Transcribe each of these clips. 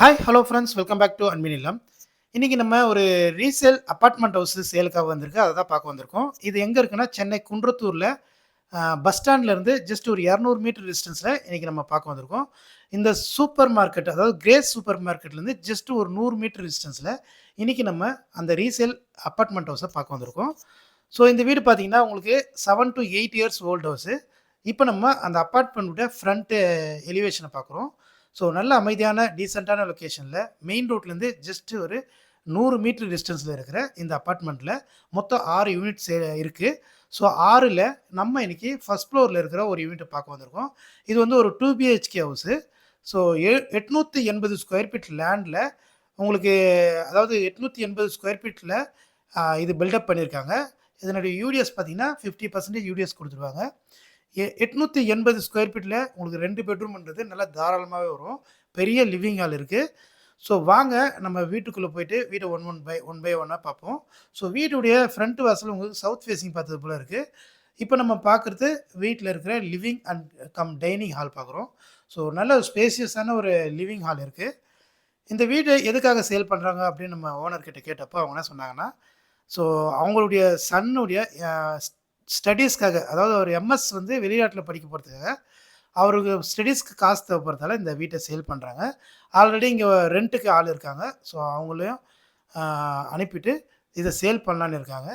Hi hello friends welcome back to அன்பின் இல்லம் இன்றைக்கி நம்ம ஒரு ரீசேல் அப்பார்ட்மெண்ட் ஹவுஸ் சேலுக்காக வந்திருக்கு. அதை தான் பார்க்க வந்திருக்கோம். இது எங்கே இருக்குன்னா சென்னை குன்றத்தூரில் பஸ் ஸ்டாண்ட்லேருந்து ஜஸ்ட் ஒரு இரநூறு மீட்டர் டிஸ்டன்ஸில் இன்றைக்கி நம்ம பார்க்க வந்திருக்கோம். இந்த சூப்பர் மார்க்கெட் அதாவது கிரேஸ் சூப்பர் மார்க்கெட்லேருந்து ஜஸ்ட் ஒரு நூறு மீட்டர் டிஸ்டன்ஸில் இன்றைக்கி நம்ம அந்த ரீசேல் அப்பார்ட்மெண்ட் ஹவுஸை பார்க்க வந்திருக்கோம். ஸோ இந்த வீடு பார்த்தீங்கன்னா உங்களுக்கு seven to eight years old house இப்போ நம்ம அந்த அப்பார்ட்மெண்ட்டோட ஃப்ரண்ட்டு எலிவேஷனை பார்க்குறோம். ஸோ நல்ல அமைதியான டீசெண்டான லொக்கேஷனில் மெயின் ரோட்லேருந்து ஜஸ்ட் ஒரு நூறு மீட்டர் டிஸ்டன்ஸில் இருக்கிற இந்த அப்பார்ட்மெண்ட்டில் மொத்தம் ஆறு யூனிட்ஸ் இருக்குது ஸோ ஆறில் நம்ம இன்றைக்கி ஃபஸ்ட் ஃப்ளோரில் இருக்கிற ஒரு யூனிட்டை பார்க்க வந்திருக்கோம். இது வந்து ஒரு two BHK house so a எட்நூற்றி எண்பது ஸ்கொயர் ஃபீட் லேண்டில் உங்களுக்கு அதாவது எட்நூற்றி எண்பது ஸ்கொயர் ஃபீட்டில் இது பில்டப் பண்ணியிருக்காங்க இதனுடைய யூடிஎஸ் பார்த்தீங்கன்னா ஃபிஃப்டி பர்சன்டேஜ் யூடிஎஸ் கொடுத்துருவாங்க. எட்நூற்றி எண்பது ஸ்கொயர் ஃபீட்டில் உங்களுக்கு ரெண்டு பெட்ரூம்ன்றது நல்லா தாராளமாகவே வரும். பெரிய லிவிங் ஹால் இருக்குது ஸோ வாங்க நம்ம வீட்டுக்குள்ளே போயிட்டு வீட்டை one one by one by ஒன்னாக பார்ப்போம். ஸோ வீட்டுடைய ஃப்ரண்ட் வாசல் உங்களுக்கு சவுத் ஃபேஸிங் பார்த்தது போல் இருக்குது இப்போ நம்ம பார்க்குறது வீட்டில் இருக்கிற living and cum dining hall பார்க்குறோம். ஸோ நல்ல ஸ்பேசியஸான ஒரு லிவிங் ஹால் இருக்குது இந்த வீடு எதுக்காக சேல் பண்ணுறாங்க அப்படின்னு நம்ம ஓனர்கிட்ட கேட்டப்போ அவங்க என்ன சொன்னாங்கன்னா ஸோ அவங்களுடைய சன்னுடைய ஸ்டடீஸ்க்காக அதாவது அவர் எம்எஸ் வந்து வெளிநாட்டில் படிக்க போகிறதுக்காக அவருக்கு ஸ்டடீஸ்க்கு காசு தேவைப்படுறதால இந்த வீட்டை சேல் பண்ணுறாங்க ஆல்ரெடி இங்கே ரெண்ட்டுக்கு ஆள் இருக்காங்க. ஸோ அவங்களையும் அனுப்பிட்டு இதை சேல் பண்ணலான்னு இருக்காங்க.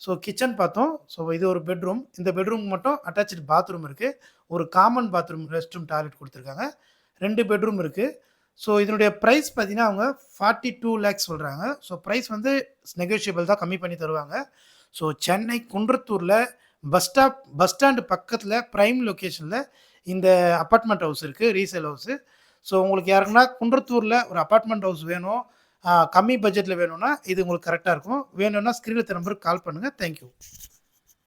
ஸோ கிச்சன் பார்த்தோம். ஸோ இது ஒரு பெட்ரூம் இந்த பெட்ரூம் மட்டும் அட்டாச்சு பாத்ரூம் இருக்குது ஒரு common bathroom rest room toilet கொடுத்துருக்காங்க. ரெண்டு பெட்ரூம் இருக்குது ஸோ இதனுடைய ப்ரைஸ் பார்த்தீங்கன்னா அவங்க ஃபார்ட்டி டூ லேக்ஸ் சொல்கிறாங்க ஸோ ப்ரைஸ் வந்து நெகோஷியபிள் தான் கம்மி பண்ணி தருவாங்க. ஸோ சென்னை குன்றத்தூரில் பஸ் ஸ்டாப் பஸ் ஸ்டாண்டு பக்கத்தில் ப்ரைம் லொக்கேஷனில் இந்த அப்பார்ட்மெண்ட் ஹவுஸ் இருக்குது ரீசேல் ஹவுஸு ஸோ உங்களுக்கு யாருக்குன்னா குன்றத்தூரில் ஒரு அப்பார்ட்மெண்ட் ஹவுஸ் வேணும். கம்மி பட்ஜெட்டில் வேணும்னா இது உங்களுக்கு கரெக்டாக இருக்கும். வேணும்னா ஸ்க்ரீனில் நம்பருக்கு கால் பண்ணுங்கள் தேங்க்யூ